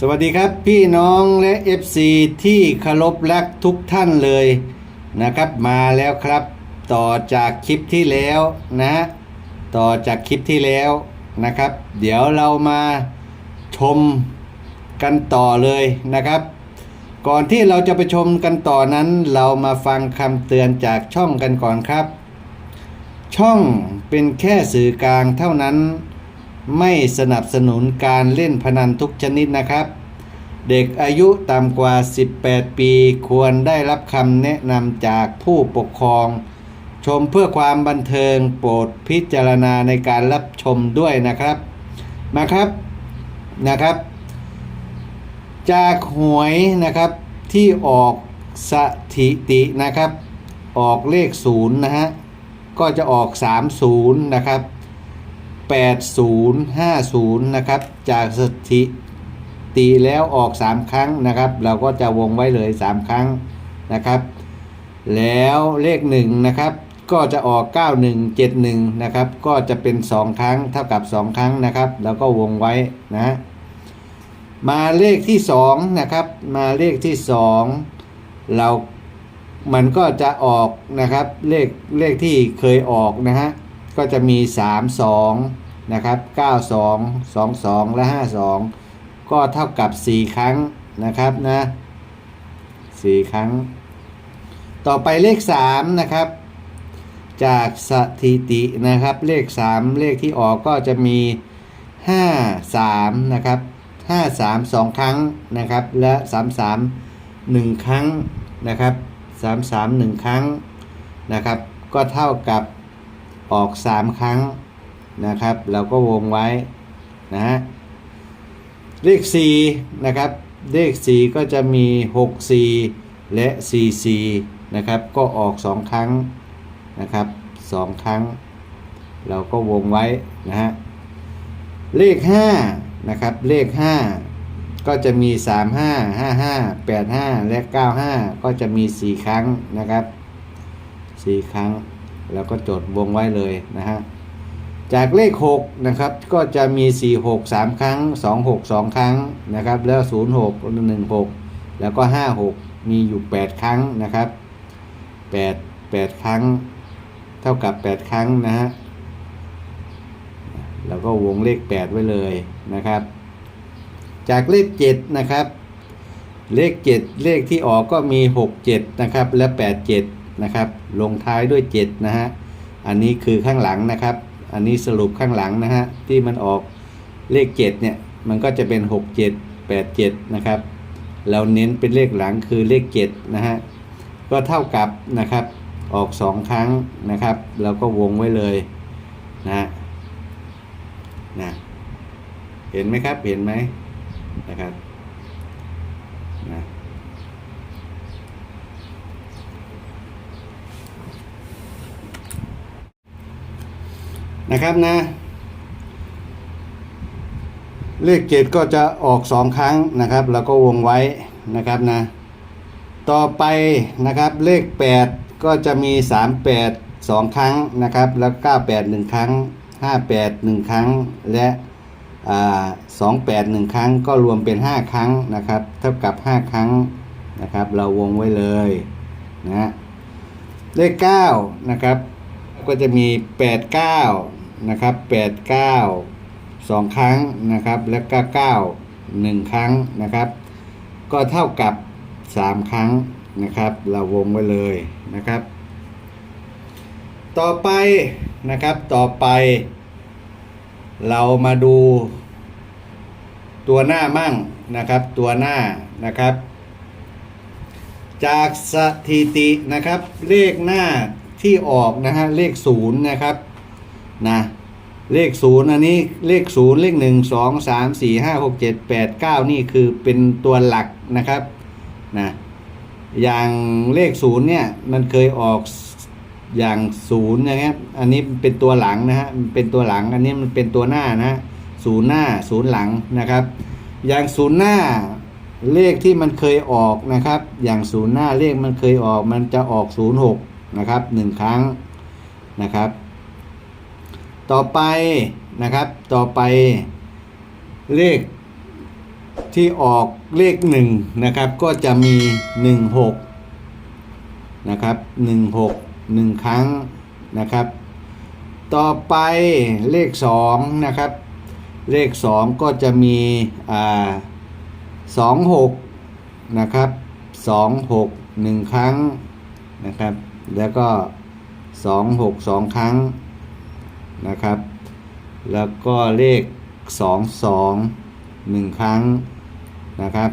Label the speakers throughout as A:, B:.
A: สวัสดีครับพี่น้องและ FC ที่เคารพรักทุกท่านเลยนะครับมาแล้วครับ ต่อจากคลิปที่แล้วนะฮะต่อจากคลิปที่แล้วนะครับ เดี๋ยวเรามาชมกันต่อเลยนะครับ ก่อนที่เราจะไปชมกันต่อนั้น เรามาฟังคำเตือนจากช่องกันก่อนครับ ช่องเป็นแค่สื่อกลางเท่านั้น ไม่สนับสนุนการเล่นพนันทุกชนิดนะครับ เด็กอายุต่ำกว่า 18 ปีควรได้รับคำแนะนำจากผู้ปกครอง ชมเพื่อความบันเทิงโปรดพิจารณาในการรับชมด้วยนะครับ มาครับนะครับ จากหวยนะครับที่ออกสถิตินะครับ ออกเลขศูนย์นะฮะก็จะออก 30 นะครับ 8050 นะครับ จากสถิติแล้วออก 3 ครั้งนะครับ เราก็จะวงไว้เลย 3 ครั้งนะครับ แล้วเลข1นะครับก็จะออก 9171 นะครับ ก็จะเป็น 2 ครั้งเท่ากับ 2 ครั้งนะครับ แล้วก็วงไว้นะ มาเลขที่ 2 นะครับ มาเลขที่ 2 เรา มันก็จะออกนะครับ เลข เลขที่เคยออกนะฮะ ก็จะมี 3 2 นะครับ 9 2 2 2 และ 5 2 ก็เท่ากับ 4 ครั้งนะครับนะ4ครั้ง ต่อไปเลข 3 นะครับ จากสถิตินะครับ เลข 3 เลขที่ออกก็จะมี 5 3 นะครับ 5 3 2 ครั้งนะครับ และ 3 3 1 ครั้งนะครับ 3 3 1 ครั้งนะครับ ก็เท่ากับ ออก 3 ครั้งนะครับเราก็วงไว้นะฮะเลข4นะครับเลข4ก็จะมี 6 4 และ 4 4นะครับก็ออก 2 ครั้งนะครับ2ครั้ง เราก็วงไว้นะฮะเลข5นะครับเลข 5 ก็จะมี 3 5 5 5 8 5 และ 9 5 ก็จะมี 4 ครั้งนะครับ 4 ครั้ง แล้วก็จดวงไว้เลยนะฮะจากเลข6นะครับก็จะมี 4 6 3 ครั้ง 2 6 2 ครั้งนะครับแล้ว 0 6 1 6 แล้วก็ 5 6 มีอยู่ 8 ครั้งนะครับ8 8 ครั้ง เท่ากับ 8 ครั้งนะฮะแล้วก็วงเลข 8 ไว้เลยนะครับ จากเลข 7 นะครับ เลข 7 เลขที่ออกก็มี 6 7 นะครับ และ 8 7 นะครับ ลงท้ายด้วย 7 นะฮะ อันนี้คือข้างหลังนะครับ อันนี้สรุปข้างหลังนะฮะ ที่มันออกเลข 7 เนี่ย มันก็จะเป็น 6 7 8 7 นะครับ เราเน้นเป็นเลขหลังคือเลข 7 นะฮะ ก็เท่ากับนะครับ ออก 2 ครั้งนะครับ เราก็วงไว้เลยนะ นะ เห็นไหมครับ เห็นไหมนะครับ นะ นะครับนะ เลขเจ็ดก็จะออกสองครั้งนะครับ แล้วก็วงไว้นะครับนะ ต่อไปนะครับเลข 8 ก็จะมี 38 2 ครั้งนะครับ แล้ว 98 1 ครั้ง 58 1 ครั้ง และสอ่า28 1ครั้งก็รวมเป็น 5 ครั้งนะครับ เท่ากับ 5 ครั้งนะครับ เราวงไว้เลยนะเลข9นะครับ ก็จะมี 89 นะครับ89 2ครั้งนะครับแล้วก็9 1ครั้งนะครับ ก็เท่ากับ3ครั้งนะครับ เราวงไว้เลยนะครับ ต่อไปนะครับต่อไป เรามาดู ตัวหน้ามั่งนะครับ ตัวหน้านะครับ จากสถิตินะครับ เลขหน้าที่ออกนะฮะเลขศูนย์นะครับ นะเลขศูนย์อันนี้เลขศูนย์เลขหนึ่งสองสามสี่ห้าหกเจ็ดแปดเก้านี่คือเป็นตัวหลักนะครับนะอย่างเลขศูนย์เนี่ยมันเคยออกอย่างศูนย์นะครับอันนี้เป็นตัวหลังนะฮะเป็นตัวหลังอันนี้มันเป็นตัวหน้านะฮะศูนย์หน้าศูนย์หลังนะครับ อย่างศูนย์หน้าเลขที่มันเคยออกนะครับ อย่างศูนย์หน้าเลขมันเคยออกมันจะออกศูนย์หกนะครับหนึ่งครั้งนะครับ ต่อไปนะครับต่อไปเลขที่ออกเลขหนึ่งนะครับก็จะมีหนึ่งหกนะครับหนึ่งหกหนึ่งครั้งนะครับ ต่อไปเลขสองนะครับ เลขสองก็จะมีอ่าสองหกนะครับสองหกหนึ่งครั้งนะครับ แล้วก็สองหกสองครั้ง นะครับ แล้วก็เลขสองสองหนึ่งครั้งนะครับ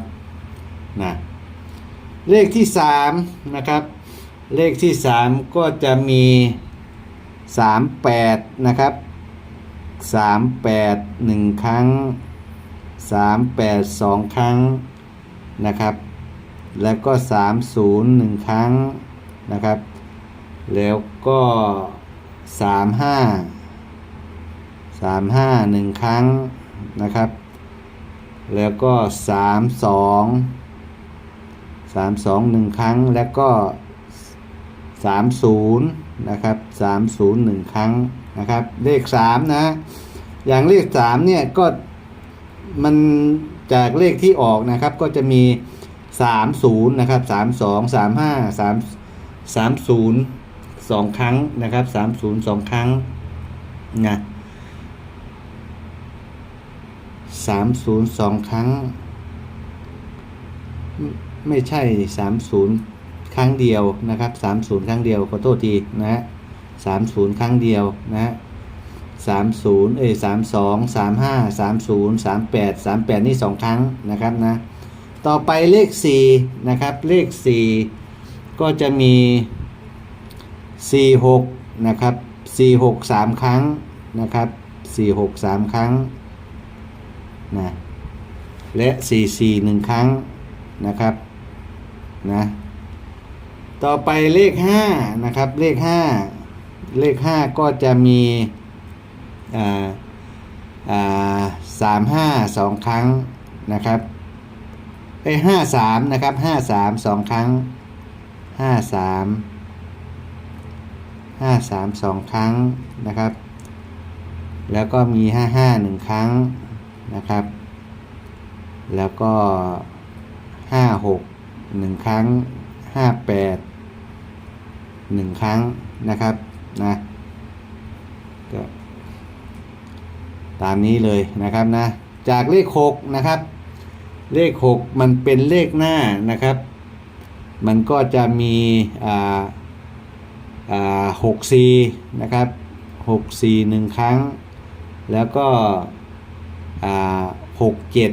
A: นะเลขที่สามนะครับ เลขที่สามก็จะมีสามแปดนะครับสามแปดหนึ่งครั้งสามแปดสองครั้งนะครับ แล้วก็สามศูนย์หนึ่งครั้งนะครับ แล้วก็สามห้า สามห้าหนึ่งครั้งนะครับ แล้วก็สามสองสามสองหนึ่งครั้งแล้วก็สามศูนย์นะครับสามศูนย์หนึ่งครั้งนะครับ เลขสามนะ อย่างเลขสามเนี่ยก็มันจากเลขที่ออกนะครับ ก็จะมีสามศูนย์นะครับสามสองสามห้าสามสามศูนย์สองครั้งนะครับสามศูนย์สองครั้งนะ สามศูนย์สองครั้ง ไม่ใช่สามศูนย์ครั้งเดียวนะครับสามศูนย์ครั้งเดียวขอโทษทีนะฮะสามศูนย์ครั้งเดียวนะฮะสามศูนย์เอ้สามสองสามห้าสามศูนย์สามแปดสามแปดนี่สองครั้งนะครับนะต่อไปเลขสี่นะครับเลขสี่ก็จะมีสี่หกนะครับสี่หกสามครั้งนะครับสี่หกสามครั้ง นะและสี่สี่หนึ่งครั้งนะครับนะต่อไปเลขห้านะครับ เลขห้าเลขห้าก็จะมีอ่าอ่าสามห้าสองครั้งนะครับไอ้ห้าสามนะครับห้าสามสองครั้งห้าสามห้าสามสองครั้งนะครับ แล้วก็มีห้าห้าหนึ่งครั้ง นะครับ แล้วก็ห้าหกหนึ่งครั้งห้าแปดหนึ่งครั้งนะครับนะก็ตามนี้เลยนะครับนะจากเลขหกนะครับ เลขหกมันเป็นเลขหน้านะครับ มันก็จะมีอ่าอ่าหกสี่นะครับหกสี่หนึ่งครั้ง แล้วก็ หกเจ็ด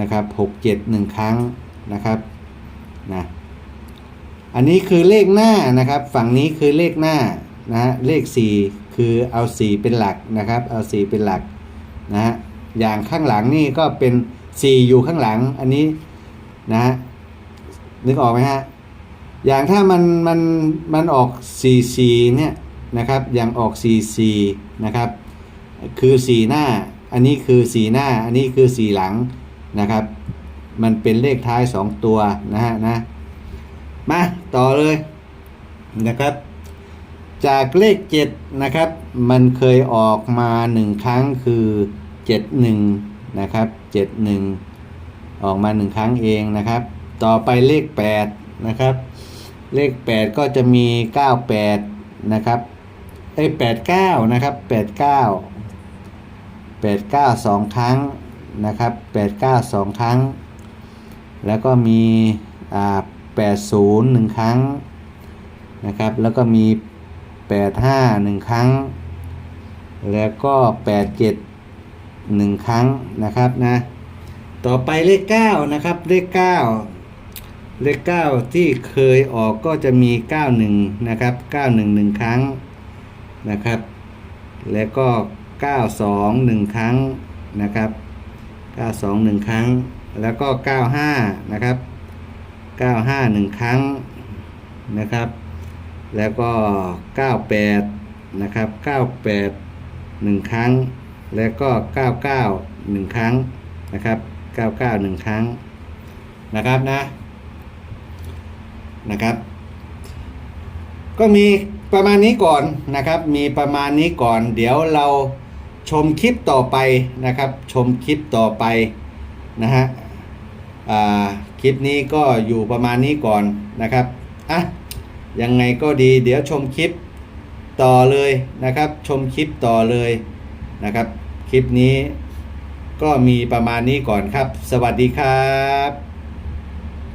A: นะครับหกเจ็ดหนึ่งครั้งนะครับนะอันนี้คือเลขหน้านะครับ ฝั่งนี้คือเลขหน้านะฮะเลขสี่คือเอาสี่เป็นหลักนะครับ เอาสี่เป็นหลักนะฮะอย่างข้างหลังนี่ก็เป็นสี่อยู่ข้างหลังอันนี้นะฮะนึกออกไหมฮะอย่างถ้ามันมันมันออกสี่สี่เนี่ยนะครับอย่างออกสี่สี่นะครับคือสี่หน้า อันนี้คือสีหน้า อันนี้คือสีหลังนะครับ มันเป็นเลขท้ายสองตัวนะฮะนะ มาต่อเลยนะครับ จากเลขเจ็ดนะครับ มันเคยออกมาหนึ่งครั้งคือเจ็ดหนึ่งนะครับเจ็ดหนึ่งออกมาหนึ่งครั้งเองนะครับ ต่อไปเลขแปดนะครับ เลขแปดก็จะมีเก้าแปดนะครับเอ้แปดเก้านะครับแปดเก้าแปดเก้าสองครั้งนะครับแปดเก้าสองครั้ง แล้วก็มีอ่าแปดศูนย์หนึ่งครั้งนะครับแล้วก็มีแปดห้าหนึ่งครั้ง แล้วก็แปดเจ็ดหนึ่งครั้งนะครับนะต่อไปเลขเก้านะครับเลขเก้าเลขเก้าที่เคยออกก็จะมีเก้าหนึ่งนะครับเก้าหนึ่งหนึ่งครั้งนะครับ แล้วก็ เก้าสองหนึ่งครั้งนะครับเก้าสองหนึ่งครั้ง แล้วก็เก้าห้านะครับเก้าห้าหนึ่งครั้งนะครับ แล้วก็เก้าแปดนะครับเก้าแปดหนึ่งครั้ง แล้วก็เก้าเก้าหนึ่งครั้งนะครับเก้าเก้าหนึ่งครั้งนะครับนะนะครับ ก็มีประมาณนี้ก่อนนะครับ มีประมาณนี้ก่อน เดี๋ยวเรา ชมคลิปต่อไปนะครับ ชมคลิปต่อไปนะฮะคลิปนี้ก็อยู่ประมาณนี้ก่อนนะครับอะยังไงก็ดี เดี๋ยวชมคลิปต่อเลยนะครับ ชมคลิปต่อเลยนะครับ คลิปนี้ก็มีประมาณนี้ก่อนครับ สวัสดีครับ